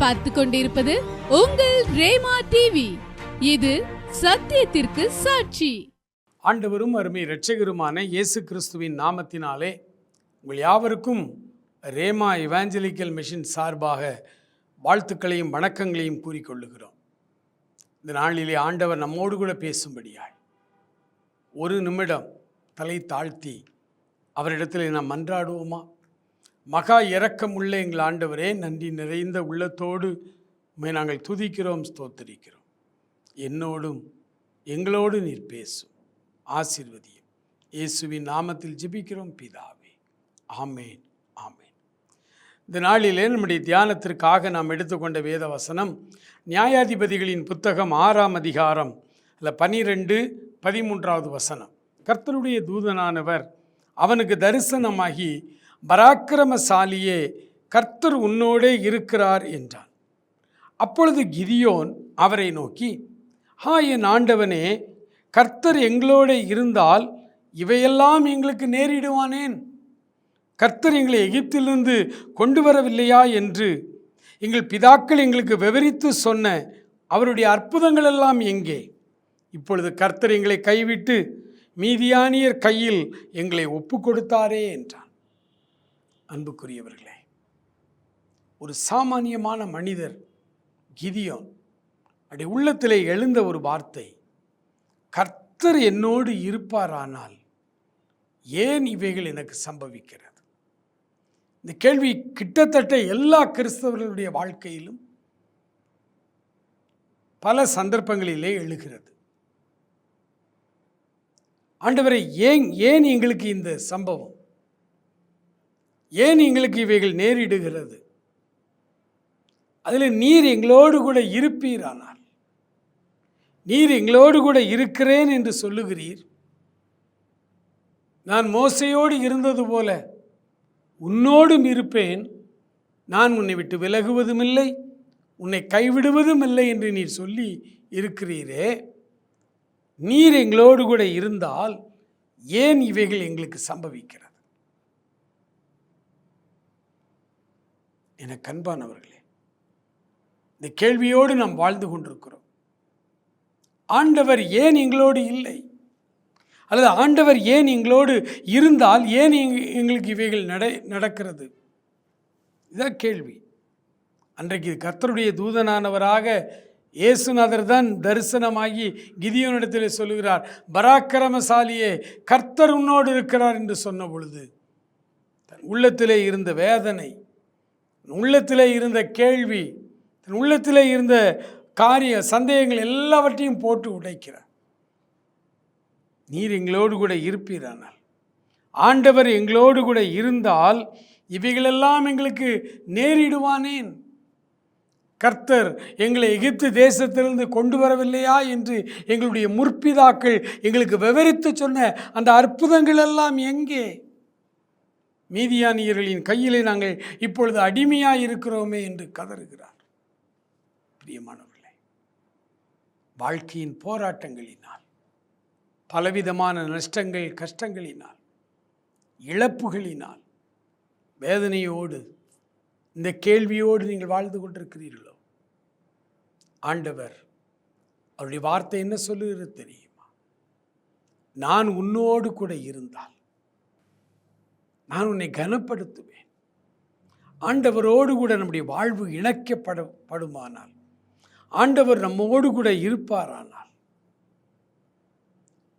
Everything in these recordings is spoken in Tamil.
பார்த்து கொண்டிருப்பது உங்கள் ரேமா டிவி இது சத்தியத்திற்கு சாட்சி. ஆண்டவரும் அருமை இரட்சகருமான இயேசு கிறிஸ்துவின் நாமத்தினாலே உங்கள் யாவருக்கும் ரேமா இவாஞ்சலிக்கல் மிஷின் சார்பாக வாழ்த்துக்களையும் வணக்கங்களையும் கூறிக்கொள்ளுகிறோம். இந்த நாளிலே ஆண்டவர் நம்மோடு கூட பேசும்படியாய் ஒரு நிமிடம் தலை தாழ்த்தி அவரிடத்தில் நாம் மன்றாடுவோமா? மகா இரக்கமுள்ள எங்கள் ஆண்டவரே நன்றி நிறைந்த உள்ளத்தோடு உண்மை நாங்கள் துதிக்கிறோம் ஸ்தோத்தரிக்கிறோம். என்னோடும் எங்களோடு நீர் பேசும். ஆசிர்வதியும். இயேசுவின் நாமத்தில் ஜிபிக்கிறோம் பிதாவே. ஆமேன் ஆமேன். இந்த நாளிலே நம்முடைய தியானத்திற்காக நாம் எடுத்துக்கொண்ட வேத வசனம் நியாயாதிபதிகளின் புத்தகம் ஆறாம் அதிகாரம் அல்ல பனிரெண்டு பதிமூன்றாவது வசனம். கர்த்தருடைய தூதனானவர் அவனுக்கு தரிசனமாகி பராக்கிரமசாலியே கர்த்தர் உன்னோடே இருக்கிறார் என்றான். அப்பொழுது கிதியோன் அவரை நோக்கி ஹா என் ஆண்டவனே கர்த்தர் எங்களோட இருந்தால் இவையெல்லாம் எங்களுக்கு நேரிடுவானேன். கர்த்தர் எங்களை எகிப்திலிருந்து கொண்டு வரவில்லையா என்று எங்கள் பிதாக்கள் எங்களுக்கு விவரித்து சொன்ன அவருடைய அற்புதங்கள் எல்லாம் எங்கே? இப்பொழுது கர்த்தர் எங்களை கைவிட்டு மீதியானியர் கையில் எங்களை ஒப்பு கொடுத்தாரே என்றான். அன்புக்குரியவர்களே ஒரு சாமானியமான மனிதர் கிதியோன் அப்படி உள்ளத்திலே எழுந்த ஒரு வார்த்தை கர்த்தர் என்னோடு இருப்பாரானால் ஏன் இவைகள் எனக்கு சம்பவிக்கிறது? இந்த கேள்வி கிட்டத்தட்ட எல்லா கிறிஸ்தவர்களுடைய வாழ்க்கையிலும் பல சந்தர்ப்பங்களிலே எழுகிறது. ஆண்டவரை ஏன் ஏன் எங்களுக்கு இந்த சம்பவம்? ஏன் எங்களுக்கு இவைகள் நேரிடுகிறது? அதில் நீர் எங்களோடு கூட இருப்பீரானால். நீர் எங்களோடு கூட இருக்கிறேன் என்று சொல்லுகிறீர். நான் மோசையோடு இருந்தது போல உன்னோடும் இருப்பேன். நான் உன்னை விட்டு விலகுவதும் இல்லை உன்னை கைவிடுவதும் இல்லை என்று நீர் சொல்லி இருக்கிறீரே. நீர் எங்களோடு கூட இருந்தால் ஏன் இவைகள் எங்களுக்கு சம்பவிக்கிறது? என கண்பானவர்களே இந்த கேள்வியோடு நாம் வாழ்ந்து கொண்டிருக்கிறோம். ஆண்டவர் ஏன் எங்களோடு இல்லை? அல்லது ஆண்டவர் ஏன் எங்களோடு இருந்தால் ஏன் எங்களுக்கு இவைகள் நட நடக்கிறது? இதான் கேள்வி. அன்றைக்கு கர்த்தருடைய தூதனானவராக இயேசுநாதர் தான் தரிசனமாகி கிதியோனிடத்தில் சொல்லுகிறார் பராக்கிரமசாலியே கர்த்தர் உன்னோடு இருக்கிறார் என்று சொன்ன பொழுது தன் உள்ளத்திலே இருந்த வேதனை உள்ளத்தில் இருந்த கேள்வி தன் உள்ளத்தில் இருந்த காரிய சந்தேகங்கள் எல்லாவற்றையும் போட்டு உடைக்கிறார். நீர் எங்களோடு கூட இருப்பீரானால் ஆண்டவர் எங்களோடு கூட இருந்தால் இவைகளெல்லாம் எங்களுக்கு நேரிடுவானேன். கர்த்தர் எங்களை எகிப்து தேசத்திலிருந்து கொண்டு வரவில்லையா என்று எங்களுடைய முற்பிதாக்கள் எங்களுக்கு விவரித்து சொன்ன அந்த அற்புதங்கள் எல்லாம் எங்கே? மீதியானியர்களின் கையிலே நாங்கள் இப்பொழுது அடிமையாக இருக்கிறோமே என்று கதறுகிறார். பிரியமானவர்களே வாழ்க்கையின் போராட்டங்களினால் பலவிதமான நஷ்டங்கள் கஷ்டங்களினால் இழப்புகளினால் வேதனையோடு இந்த கேள்வியோடு நீங்கள் வாழ்ந்து கொண்டிருக்கிறீர்களோ? ஆண்டவர் அவருடைய வார்த்தை என்ன சொல்லுகிறது தெரியுமா? நான் உன்னோடு கூட இருந்தால் நான் உன்னை கனப்படுத்துவேன். ஆண்டவரோடு கூட நம்முடைய வாழ்வு இணைக்கப்பட படுமானால். ஆண்டவர் நம்மோடு கூட இருப்பாரானால்.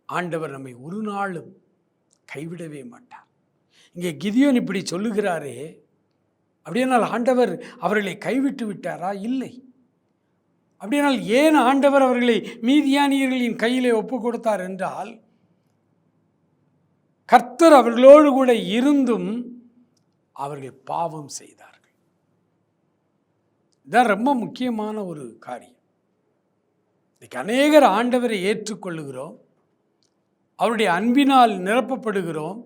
ஆண்டவர் நம்மை ஒரு நாளும் கைவிடவே மாட்டார். இங்கே கிதியோன் இப்படி சொல்லுகிறாரே அப்படியானால் ஆண்டவர் அவர்களை கைவிட்டு விட்டாரா? இல்லை. அப்படியானால் ஏன் ஆண்டவர் அவர்களை மீதியானியர்களின் கையிலே ஒப்பு கொடுத்தார் என்றால் கர்த்தர் அவர்களோடு கூட இருந்தும் அவர்கள் பாவம் செய்தார்கள். இதுதான் ரொம்ப முக்கியமான ஒரு காரியம். இன்னைக்கு அநேகர் ஆண்டவரை ஏற்றுக்கொள்ளுகிறோம். அவருடைய அன்பினால் நிரப்பப்படுகிறோம்.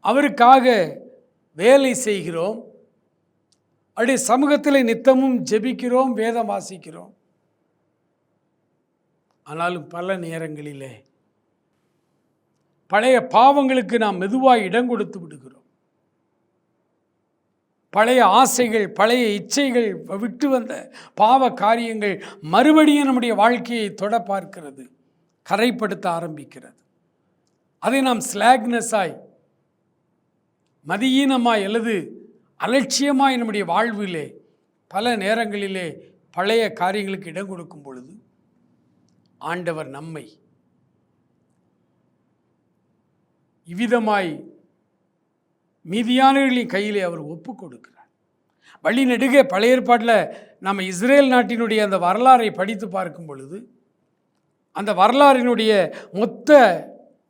அவருக்காக வேலை செய்கிறோம். அவருடைய சமூகத்தில் நித்தமும் ஜெபிக்கிறோம் வேதம் வாசிக்கிறோம். ஆனாலும் பல நேரங்களிலே பழைய பாவங்களுக்கு நாம் மெதுவாக இடம் கொடுத்து விடுகிறோம். பழைய ஆசைகள் பழைய இச்சைகள் விட்டு வந்த பாவ காரியங்கள் மறுபடியும் நம்முடைய வாழ்க்கையை தொட பார்க்கிறது கரைப்படுத்த ஆரம்பிக்கிறது. அதை நாம் ஸ்லாக்னஸாய் மதியீனமாய் அல்லது அலட்சியமாய் நம்முடைய வாழ்விலே பல நேரங்களிலே பழைய காரியங்களுக்கு இடம் கொடுக்கும் பொழுது ஆண்டவர் நம்மை இவ்விதமாய் மீதியானவர்களின் கையிலே அவர் ஒப்பு கொடுக்கிறார் வழி நெடுக பழைய ஏற்பாட்டில் நம்ம இஸ்ரேல் நாட்டினுடைய அந்த வரலாறை படித்து பார்க்கும் பொழுது அந்த வரலாறினுடைய மொத்த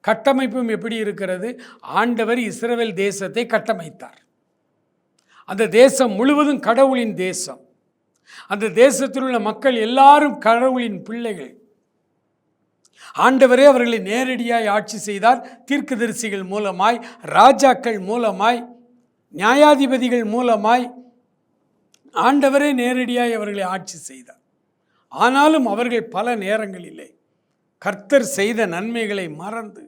கட்டமைப்பும் எப்படி இருக்கிறது? ஆண்டவர் இஸ்ரேல் தேசத்தை கட்டமைத்தார். அந்த தேசம் முழுவதும் கடவுளின் தேசம். அந்த தேசத்தில் உள்ள மக்கள் எல்லாரும் கடவுளின் பிள்ளைகள். ஆண்டவரே அவர்களை நேரடியாய் ஆட்சி செய்தார். தீர்க்கதரிசிகள் மூலமாய் ராஜாக்கள் மூலமாய் நியாயாதிபதிகள் மூலமாய் ஆண்டவரே நேரடியாய் அவர்களை ஆட்சி செய்தார். ஆனாலும் அவர்கள் பல நேரங்களிலே கர்த்தர் செய்த நன்மைகளை மறந்து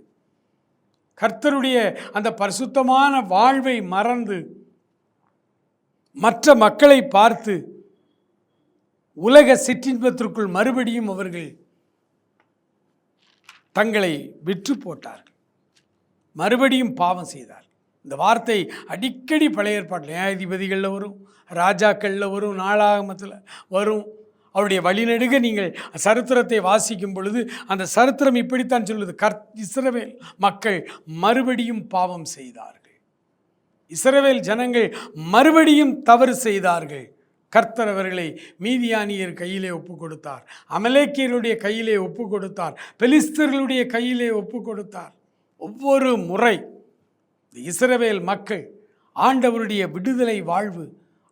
கர்த்தருடைய அந்த பரிசுத்தமான வாழ்வை மறந்து மற்ற மக்களை பார்த்து உலக சிற்றின்பத்திற்குள் மறுபடியும் அவர்கள் தங்களை விற்று போட்டார்கள். மறுபடியும் பாவம் செய்தார். இந்த வார்த்தை அடிக்கடி பழைய ஏற்பாடு நியாயாதிபதிகளில் வரும் ராஜாக்களில் வரும் நாளாகமத்தில் வரும். அவருடைய வழிநெடுக நீங்கள் சரித்திரத்தை வாசிக்கும் பொழுது அந்த சரித்திரம் இப்படித்தான் சொல்லுது. கர் இஸ்ரவேல் மக்கள் மறுபடியும் பாவம் செய்தார்கள். இஸ்ரவேல் ஜனங்கள் மறுபடியும் தவறு செய்தார்கள். கர்த்தர் அவர்களை மீதியானியர் கையிலே ஒப்பு கொடுத்தார். அமலேக்கியருடைய கையிலே ஒப்பு கொடுத்தார். பெலிஸ்தர்களுடைய கையிலே ஒப்பு கொடுத்தார். ஒவ்வொரு முறை இஸ்ரவேல் மக்கள் ஆண்டவருடைய விடுதலை வாழ்வு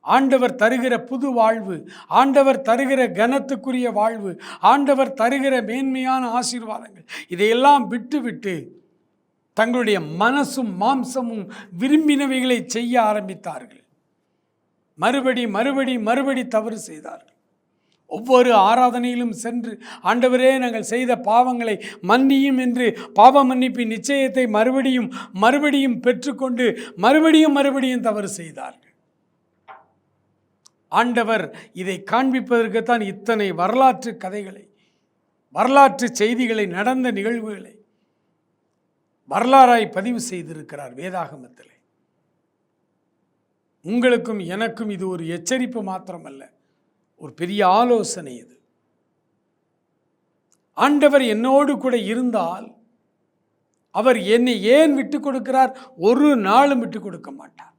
ஆண்டவர் தருகிற புது வாழ்வு ஆண்டவர் தருகிற கனத்துக்குரிய வாழ்வு ஆண்டவர் தருகிற மேன்மையான ஆசீர்வாதங்கள் இதையெல்லாம் விட்டுவிட்டு தங்களுடைய மனசும் மாம்சமும் விரும்பினவைகளை செய்ய ஆரம்பித்தார்கள். மறுபடி மறுபடி மறுபடி தவறு செய்தார்கள் ஒவ்வொரு ஆராதனையிலும் சென்று ஆண்டவரே நாங்கள் செய்த பாவங்களை மன்னியும் என்று பாவ மன்னிப்பின் நிச்சயத்தை மறுபடியும் மறுபடியும் பெற்றுக்கொண்டு மறுபடியும் மறுபடியும் தவறு செய்தார்கள். ஆண்டவர் இதை காண்பிப்பதற்குத்தான் இத்தனை வரலாற்று கதைகளை வரலாற்று செய்திகளை நடந்த நிகழ்வுகளை வரலாறாய் பதிவு செய்திருக்கிறார் வேதாகமத்தில். உங்களுக்கும் எனக்கும் இது ஒரு எச்சரிப்பு மாத்திரமல்ல. ஒரு பெரிய ஆலோசனை இது. ஆண்டவர் என்னோடு கூட இருந்தால் அவர் என்னை ஏன் விட்டு கொடுக்கிறார்? ஒரு நாளும் விட்டு கொடுக்க மாட்டார்.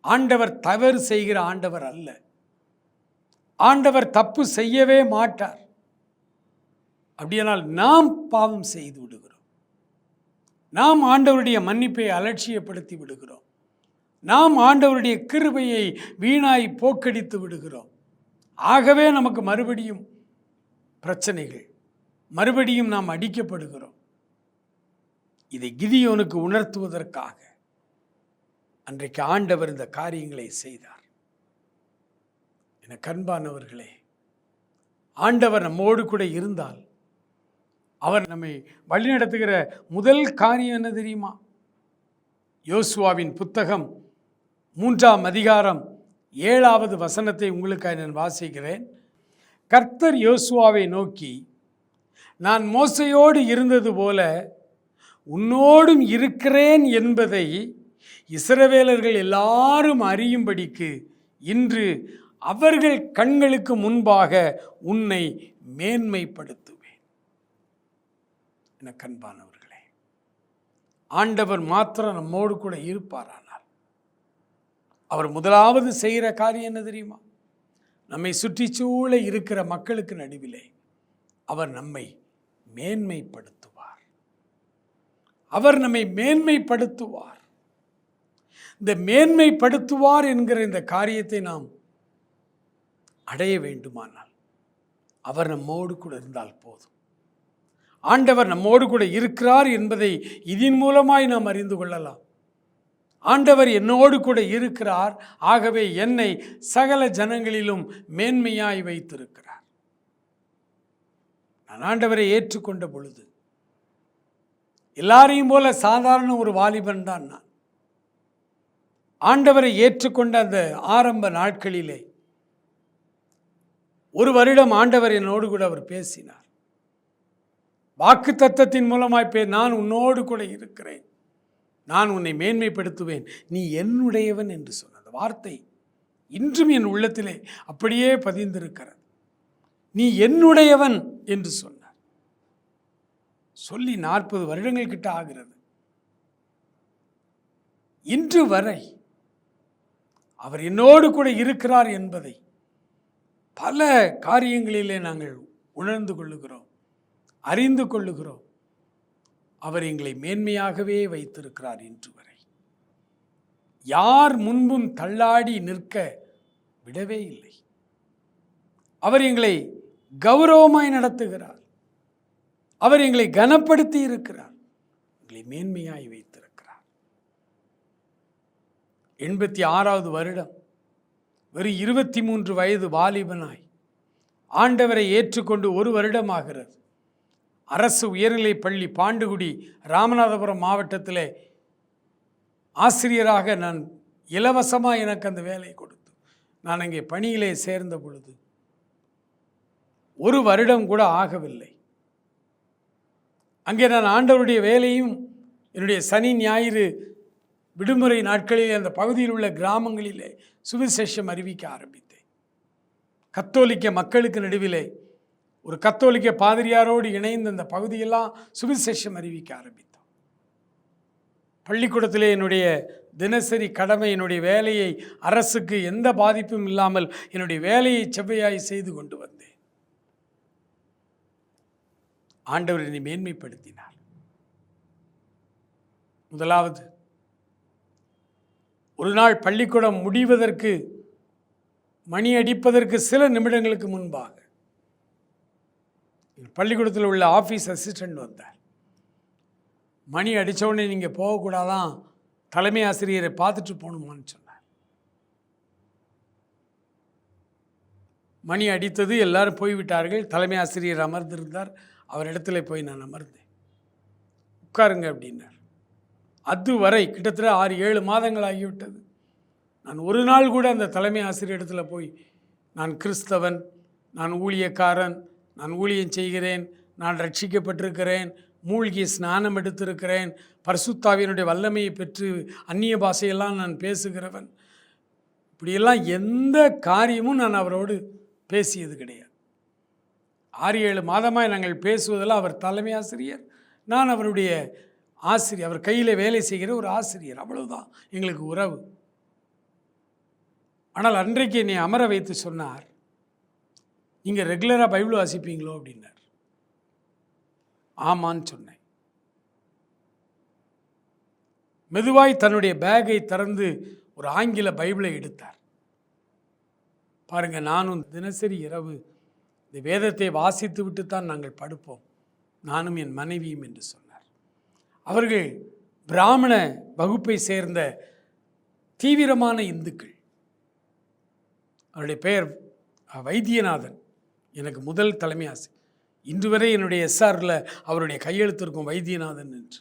ஆண்டவர் தவறு செய்கிற ஆண்டவர் அல்ல. ஆண்டவர் தப்பு செய்யவே மாட்டார். அப்படியானால் நாம் பாவம் செய்து விடுகிறோம். நாம் ஆண்டவருடைய மன்னிப்பை அலட்சியப்படுத்தி விடுகிறோம். நாம் ஆண்டவருடைய கிருபையை வீணாய் போக்கடித்து விடுகிறோம். ஆகவே நமக்கு மறுபடியும் பிரச்சனைகள் மறுபடியும் நாம் அடிக்கப்படுகிறோம். இதை கிதியோனுக்கு உணர்த்துவதற்காக அன்றைக்கு ஆண்டவர் இந்த காரியங்களை செய்தார். என கண்பானவர்களே ஆண்டவர் நம்மோடு கூட இருந்தால் அவர் நம்மை வழிநடத்துகிற முதல் காரியம் என்ன தெரியுமா? யோசுவாவின் புத்தகம் மூன்றாம் அதிகாரம் ஏழாவது வசனத்தை உங்களுக்காக நான் வாசிக்கிறேன். கர்த்தர் யோசுவாவை நோக்கி நான் மோசையோடு இருந்தது போல உன்னோடும் இருக்கிறேன் என்பதை இஸ்ரவேலர்கள் எல்லாரும் அறியும்படிக்கு இன்று அவர்கள் கண்களுக்கு முன்பாக உன்னை மேன்மைப்படுத்துவேன். என கண்பானவர்களே ஆண்டவர் மாத்திரம் நம்மோடு கூட இருப்பாரான் அவர் முதலாவது செய்கிற காரியம் என்ன தெரியுமா? நம்மை சுற்றிச்சூழ இருக்கிற மக்களுக்கு நடுவிலே அவர் நம்மை மேன்மைப்படுத்துவார். அவர் நம்மை மேன்மைப்படுத்துவார். இந்த மேன்மைப்படுத்துவார் என்கிற இந்த காரியத்தை நாம் அடைய வேண்டுமானால் அவர் நம்மோடு கூட இருந்தால் போதும். ஆண்டவர் நம்மோடு கூட இருக்கிறார் என்பதை இதன் மூலமாய் நாம் அறிந்து கொள்ளலாம். ஆண்டவர் என்னோடு கூட இருக்கிறார். ஆகவே என்னை சகல ஜனங்களிலும் மேன்மையாய் வைத்திருக்கிறார். நான் ஆண்டவரை ஏற்றுக்கொண்ட பொழுது எல்லாரையும் போல சாதாரண ஒரு வாலிபன் தான் நான். ஆண்டவரை ஏற்றுக்கொண்ட அந்த ஆரம்ப நாட்களிலே ஒரு வருடம் ஆண்டவர் என்னோடு கூட அவர் பேசினார். வாக்கு தத்தத்தின் மூலமாய் பே நான் உன்னோடு கூட இருக்கிறேன். நான் உன்னை மேன்மைப்படுத்துவேன். நீ என்னுடையவன் என்று சொன்ன அந்த வார்த்தை இன்றும் என் உள்ளத்திலே அப்படியே பதிந்திருக்கிறது. நீ என்னுடையவன் என்று சொன்னார். சொல்லி நாற்பது வருடங்கள் கிட்ட ஆகிறது. இன்று வரை அவர் என்னோடு கூட இருக்கிறார் என்பதை பல காரியங்களிலே நாங்கள் உணர்ந்து கொள்ளுகிறோம் அறிந்து கொள்ளுகிறோம். அவர் எங்களை மேன்மையாகவே வைத்திருக்கிறார் இன்று வரை யார் முன்பும் தள்ளாடி நிற்க விடவே இல்லை. அவர் எங்களை கௌரவமாய் நடத்துகிறார். அவர் எங்களை கனப்படுத்தி இருக்கிறார். எங்களை மேன்மையாய் வைத்திருக்கிறார். எண்பத்தி ஆறாவது வருடம். வெறும் இருபத்தி மூன்று வயது வாலிபனாய். ஆண்டவரை ஏற்றுக்கொண்டு ஒரு வருடமாகிறது. அரசு உயர்நிலைப் பள்ளி பாண்டுகுடி ராமநாதபுரம் மாவட்டத்தில் ஆசிரியராக நான் இலவசமாக எனக்கு அந்த வேலையை கொடுத்து நான் அங்கே பணியிலே சேர்ந்த பொழுது ஒரு வருடம் கூட ஆகவில்லை. அங்கே நான் ஆண்டவருடைய வேலையும் என்னுடைய சனி ஞாயிறு விடுமுறை நாட்களில் அந்த பகுதியில் உள்ள கிராமங்களிலே சுவிசேஷம் அறிவிக்க ஆரம்பித்தேன். கத்தோலிக்க மக்களுக்கு நடுவிலே ஒரு கத்தோலிக்க பாதிரியாரோடு இணைந்து அந்த பகுதியெல்லாம் சுவிசேஷம் அறிவிக்க ஆரம்பித்தோம். பள்ளிக்கூடத்திலே என்னுடைய தினசரி கடமை என்னுடைய வேலையை அரசுக்கு எந்த பாதிப்பும் இல்லாமல் என்னுடைய வேலையை செவ்வையாய் செய்து கொண்டு வந்தேன். ஆண்டவர் என்னை மேன்மைப்படுத்தினார். முதலாவது ஒரு நாள் பள்ளிக்கூடம் முடிவதற்கு மணி அடிப்பதற்கு சில நிமிடங்களுக்கு முன்பாக பள்ளிக்கூடத்தில் உள்ள ஆஃபீஸ் அசிஸ்டண்ட் வந்தார். மணி அடித்தவுடனே நீங்கள் போகக்கூடாதான் தலைமை ஆசிரியரை பார்த்துட்டு போகணுமான்னு சொன்னார். மணி அடித்தது எல்லாரும் போய்விட்டார்கள். தலைமை ஆசிரியர் அமர்ந்திருந்தார். அவர் இடத்துல போய் நான் அமர்ந்தேன். உட்காருங்க அப்படின்னார். அதுவரை கிட்டத்தட்ட ஆறு ஏழு மாதங்கள் ஆகிவிட்டது. நான் ஒரு நாள் கூட அந்த தலைமை ஆசிரியர் இடத்துல போய் நான் கிறிஸ்தவன் நான் ஊழியக்காரன் நான் ஊழியம் செய்கிறேன் நான் ரட்சிக்கப்பட்டிருக்கிறேன் மூழ்கி ஸ்நானம் எடுத்திருக்கிறேன் பரிசுத்தாவியனுடைய வல்லமையை பெற்று அந்நிய பாஷையெல்லாம் நான் பேசுகிறவன். இப்படியெல்லாம் எந்த காரியமும் நான் அவரோடு பேசியது கிடையாது. ஆறு ஏழு மாதமாக நாங்கள் பேசுவதெல்லாம் அவர் தலைமை ஆசிரியர் நான் அவருடைய ஆசிரியர் அவர் கையில் வேலை செய்கிற ஒரு ஆசிரியர் அவ்வளவுதான் எங்களுக்கு உறவு. ஆனால் அன்றைக்கு என்னை அமர வைத்து சொன்னார் நீங்கள் ரெகுலராக பைபிள் வாசிப்பீங்களோ அப்படின்னார். ஆமான்னு சொன்னேன். மெதுவாய் தன்னுடைய பேக்கை திறந்து ஒரு ஆங்கில பைபிளை எடுத்தார். பாருங்கள் நானும் தினசரி இரவு இந்த வேதத்தை வாசித்து விட்டு தான் நாங்கள் படுப்போம். நானும் என் மனைவியும் என்று சொன்னார். அவர்கள் பிராமண வகுப்பை சேர்ந்த தீவிரமான இந்துக்கள். அவருடைய பெயர் வைத்தியநாதன். எனக்கு முதல் தலைமை ஆசை இன்று வரை என்னுடைய எஸ்ஆரில் அவருடைய கையெழுத்து இருக்கும் வைத்தியநாதன் என்று.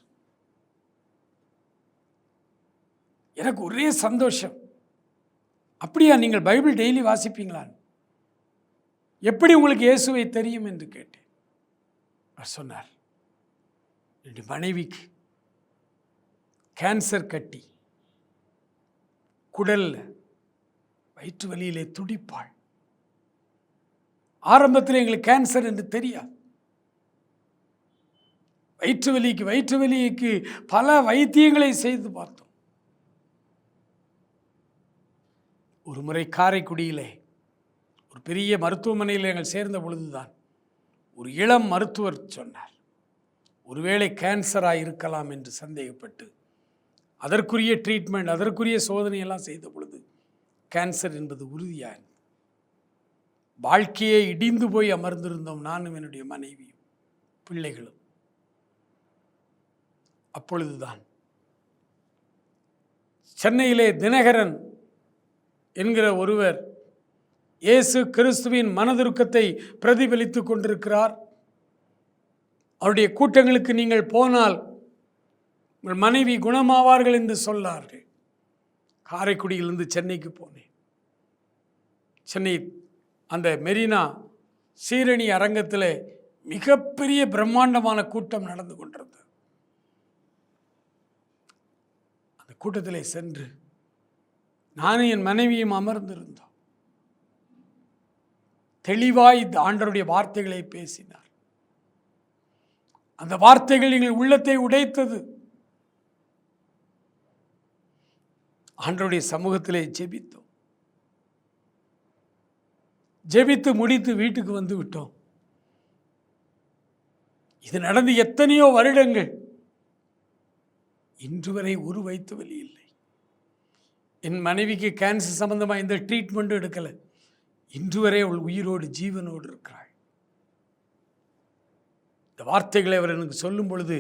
எனக்கு ஒரே சந்தோஷம். அப்படியா நீங்கள் பைபிள் டெய்லி வாசிப்பீங்களா? எப்படி உங்களுக்கு இயேசுவை தெரியும் என்று கேட்டேன். அவர் சொன்னார் என்னுடைய மனைவிக்கு கேன்சர் கட்டி குடலில் வயிற்று வலியிலே துடிப்பாள். ஆரம்பத்தில் எங்களுக்கு கேன்சர் என்று தெரியாது. வயிற்று வலிக்கு வயிற்று வலிக்கு பல வைத்தியங்களை செய்து பார்த்தோம். ஒரு முறை காரைக்குடியிலே ஒரு பெரிய மருத்துவமனையில் எங்கள் சேர்ந்த பொழுதுதான் ஒரு இளம் மருத்துவர் சொன்னார் ஒருவேளை கேன்சராக இருக்கலாம் என்று சந்தேகப்பட்டு அதற்குரிய ட்ரீட்மெண்ட் அதற்குரிய சோதனையெல்லாம் செய்த பொழுது கேன்சர் என்பது உறுதியாக வாழ்க்கையே இடிந்து போய் அமர்ந்திருந்தோம் நானும் என்னுடைய மனைவியும் பிள்ளைகளும். அப்பொழுதுதான் சென்னையிலே தினகரன் என்கிற ஒருவர் இயேசு கிறிஸ்துவின் மனதுருக்கத்தை பிரதிபலித்து கொண்டிருக்கிறார். அவருடைய கூட்டங்களுக்கு நீங்கள் போனால் உங்கள் மனைவி குணமாவார்கள் என்று சொன்னார்கள். காரைக்குடியிலிருந்து சென்னைக்கு போனேன். சென்னை அந்த மெரினா சீரணி அரங்கத்தில் மிகப்பெரிய பிரம்மாண்டமான கூட்டம் நடந்து கொண்டிருந்தது. அந்த கூட்டத்திலே சென்று நானும் என் மனைவியும் அமர்ந்திருந்தோம். தெளிவாய் இந்த ஆண்டருடைய வார்த்தைகளை பேசினார். அந்த வார்த்தைகள் எங்கள் உள்ளத்தை உடைத்தது. ஆண்டருடைய சமூகத்திலே ஜெபித்தோம். ஜெபித்து முடித்து வீட்டுக்கு வந்து விட்டோம். இது நடந்து எத்தனையோ வருடங்கள். இன்று வரை ஒரு வைத்து வலி இல்லை. என் மனைவிக்கு கேன்சர் சம்பந்தமாக எந்த ட்ரீட்மெண்ட்டும் எடுக்கலை. இன்று வரை அவள் உயிரோடு ஜீவனோடு இருக்கிறாள். இந்த வார்த்தைகளை அவர் எனக்கு சொல்லும் பொழுது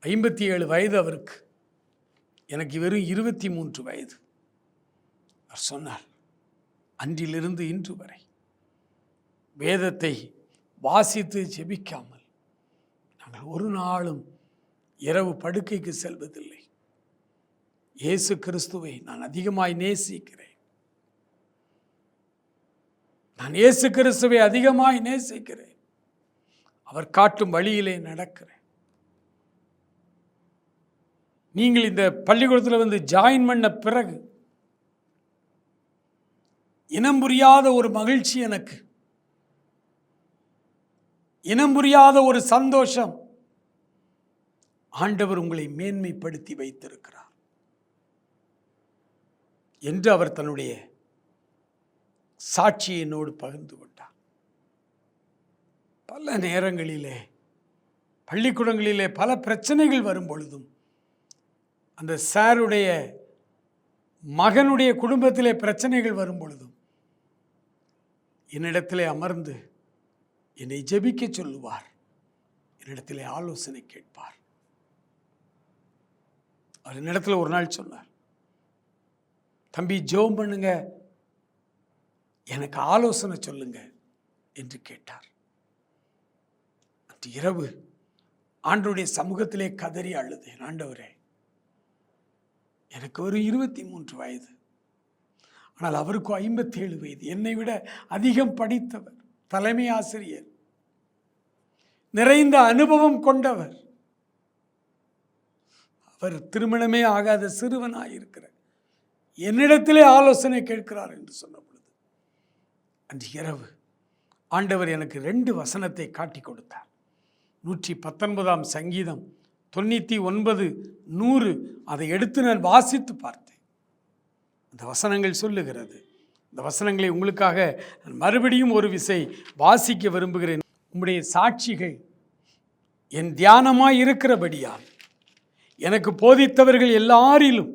ஐம்பத்தி ஏழு வயது அவருக்கு. எனக்கு வெறும் இருபத்தி மூன்று வயது. அவர் சொன்னார் அன்றிலிருந்து இன்று வரை. வேதத்தை வாசித்து ஜெபிக்காமல் நாங்கள் ஒரு நாளும் இரவு படுக்கைக்கு செல்வதில்லை. இயேசு கிறிஸ்துவை நான் அதிகமாய் நேசிக்கிறேன். நான் இயேசு கிறிஸ்துவை அதிகமாய் நேசிக்கிறேன். அவர் காட்டும் வழியிலே நடக்கிறேன். நீங்கள் இந்த பள்ளிக்கூடத்தில் வந்து ஜாயின் பண்ண பிறகு இனம் புரியாத ஒரு மகிழ்ச்சி எனக்கு. இனம் புரியாத ஒரு சந்தோஷம். ஆண்டவர் உங்களை மேன்மைப்படுத்தி வைத்திருக்கிறார். என்று அவர் தன்னுடைய சாட்சியினோடு என்னோடு பகிர்ந்து கொண்டார். பல நேரங்களிலே பள்ளிக்கூடங்களிலே பல பிரச்சனைகள் வரும் பொழுதும் அந்த சாருடைய மகனுடைய குடும்பத்திலே பிரச்சனைகள் வரும் பொழுதும் என்னிடத்திலே அமர்ந்து என்னை ஜெபிக்க சொல்லுவார். என்னிடத்திலே ஆலோசனை கேட்பார். அவர் என்னிடத்தில் ஒரு நாள் சொன்னார் தம்பி ஜோம் பண்ணுங்க. எனக்கு ஆலோசனை சொல்லுங்க என்று கேட்டார். அன்று இரவு ஆண்டவருடைய சமூகத்திலே கதறி அழுதேன். ஆண்டவரே எனக்கு ஒரு இருபத்தி மூன்று வயது. ஆனால் அவருக்கு ஐம்பத்தேழு வயது. என்னை விட அதிகம் படித்தவர் தலைமை ஆசிரியர் நிறைந்த அனுபவம் கொண்டவர். அவர் திருமணமே ஆகாத சிறுவனாயிருக்கிறார் என்னிடத்திலே ஆலோசனை கேட்கிறார் என்று சொன்ன பொழுது அன்று இரவு ஆண்டவர் எனக்கு ரெண்டு வசனத்தை காட்டி கொடுத்தார். நூற்றி பத்தொன்பதாம் சங்கீதம் தொண்ணூற்றி ஒன்பது நூறு. அதை எடுத்து நான் வாசித்து பார்த்தேன். அந்த வசனங்கள் சொல்லுகிறது. இந்த வசனங்களை உங்களுக்காக நான் மறுபடியும் ஒரு விசை வாசிக்க விரும்புகிறேன். உம்முடைய சாட்சிகள் என் தியானமாய் இருக்கிறபடியால் எனக்கு போதித்தவர்கள் எல்லாரிலும்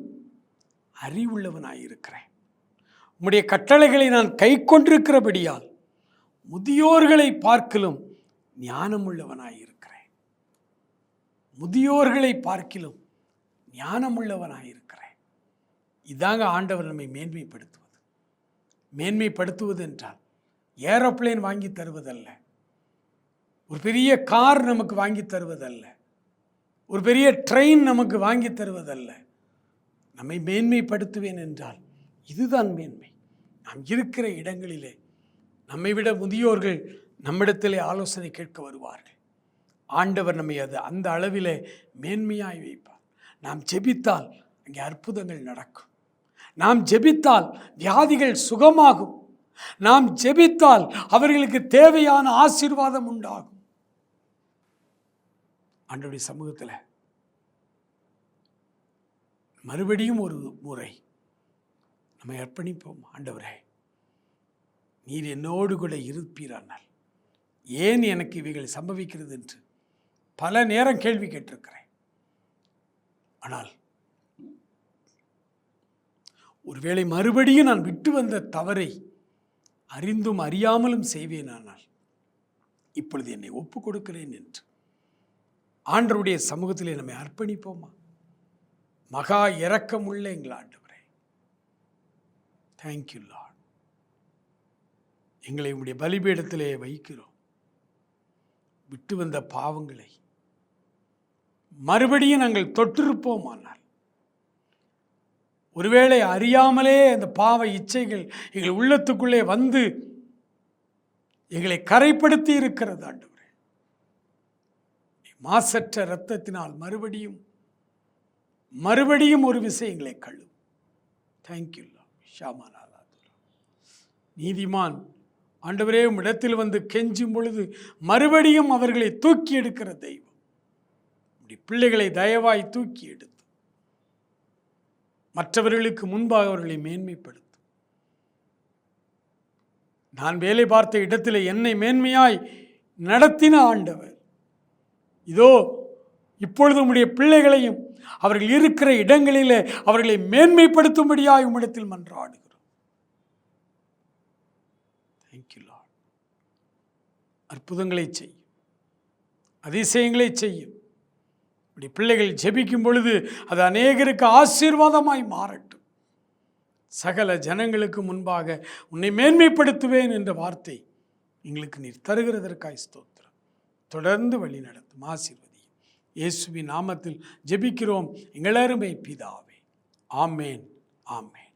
அறிவுள்ளவனாய் இருக்கிறேன். உம்முடைய கட்டளைகளை நான் கை கொண்டிருக்கிறபடியால் முதியோர்களை பார்க்கிலும் ஞானமுள்ளவனாய் இருக்கிறேன். முதியோர்களை பார்க்கிலும் ஞானமுள்ளவனாய் இருக்கிறேன். இதாங்க ஆண்டவர் நம்மை மேன்மைப்படுத்துவது. மேன்மைப்படுத்துவது என்றால் ஏரோப்ளேன் வாங்கி தருவதல்ல. ஒரு பெரிய கார் நமக்கு வாங்கி தருவதல்ல. ஒரு பெரிய ட்ரெயின் நமக்கு வாங்கி தருவதல்ல. நம்மை மேன்மைப்படுத்துவேன் என்றால் இதுதான் மேன்மை. நாம் இருக்கிற இடங்களிலே நம்மை விட முதியோர்கள் நம்மிடத்திலே ஆலோசனை கேட்க வருவார்கள். ஆண்டவர் நம்மை அது அந்த அளவிலே மேன்மையாய் வைப்பார். நாம் ஜெபித்தால் அங்கே அற்புதங்கள் நடக்கும். நாம் ஜெபித்தால் வியாதிகள் சுகமாகும். நாம் ஜெபித்தால் அவர்களுக்கு தேவையான ஆசீர்வாதம் உண்டாகும். அன்றைய சமூகத்தில் மறுபடியும் ஒரு முறை நம்ம அர்ப்பணிப்போம் ஆண்டவரே. நீர் என்னோடு கூட இருப்பீரானால் ஏன் எனக்கு இவைகள் சம்பவிக்கிறது என்று பல நேரம் கேள்வி கேட்டிருக்கிறேன். ஆனால் ஒருவேளை மறுபடியும் நான் விட்டு வந்த தவறை அறிந்தும் அறியாமலும் செய்வேனானால் இப்பொழுது என்னை ஒப்பு கொடுக்கிறேன் என்று ஆண்டருடைய சமூகத்திலே நம்மை அர்ப்பணிப்போமா? மகா இரக்கமுள்ள எங்கள் ஆண்டவரே. தேங்க்யூ லார்ட் எங்களை உங்களுடைய பலிபீடத்திலே வைக்கிறோம். விட்டு வந்த பாவங்களை மறுபடியும் நாங்கள் தொட்டிருப்போமானால் ஒருவேளை அறியாமலே அந்த பாவ இச்சைகள் எங்கள் உள்ளத்துக்குள்ளே வந்து எங்களை கரைப்படுத்தி இருக்கிறது ஆண்டவரே. மாசற்ற இரத்தத்தினால் மறுபடியும் மறுபடியும் ஒரு விஷயங்களை கழு தேங்க்யூ ஷாமானாலா நீதிமான் ஆண்டவரே இடத்தில் வந்து கெஞ்சும் பொழுது மறுபடியும் அவர்களை தூக்கி எடுக்கிற தெய்வம். இப்படி பிள்ளைகளை தயவாய் தூக்கி எடு. மற்றவர்களுக்கு முன்பாக அவர்களை மேன்மைப்படுத்தும் நான் வேலை பார்த்த இடத்தில் என்னை மேன்மையாய் நடத்தின ஆண்டவர். இதோ இப்பொழுது உம்முடைய பிள்ளைகளையும் அவர்கள் இருக்கிற இடங்களிலே அவர்களை மேன்மைப்படுத்தும்படியாய் உம்மிடத்தில் மன்றாடுகிறோம். தேங்க்யூ அற்புதங்களை செய்யும். அதிசயங்களை செய்யும். இப்படி பிள்ளைகள் ஜெபிக்கும் பொழுது அது அநேகருக்கு ஆசீர்வாதமாய் மாறட்டும். சகல ஜனங்களுக்கு முன்பாக உன்னை மேன்மைப்படுத்துவேன் என்ற வார்த்தை எங்களுக்கு நீர் தருகிறதற்காய் ஸ்தோத்திரம். தொடர்ந்து வழி நடத்தும். ஆசீர்வதியும். இயேசுவி நாமத்தில் ஜெபிக்கிறோம். எங்களருமை பிதாவே. ஆமேன். ஆமேன்.